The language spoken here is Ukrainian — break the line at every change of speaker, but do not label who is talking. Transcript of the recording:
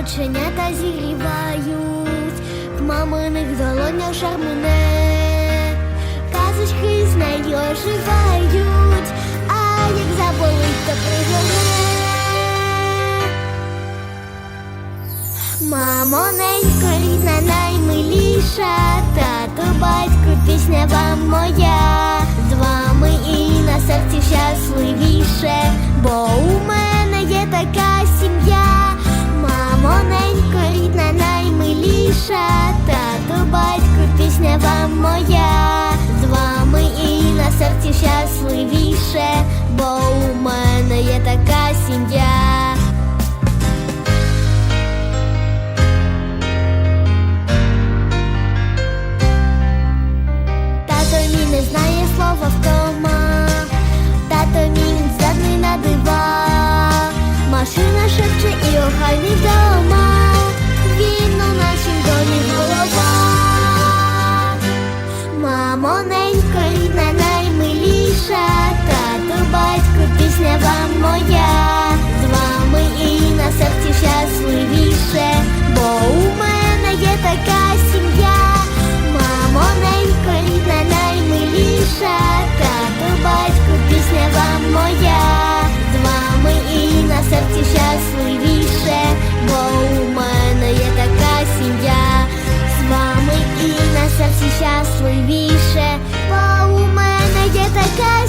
оченята зігрівають, в маминих долонях жар мене, казочки з нею оживають, а як заболить, то пригорне. Мамо, ненько, рідна, наймиліша, тато, батько, пісня вам моя, з вами і на серці щасливіше, бо у мене є така сім'я. Тато мій не знає слова втома, тато мій він здатний на дива, машина шепче і охайний дома, він у нашім Мамо, щасливіше, бо у мене є таке.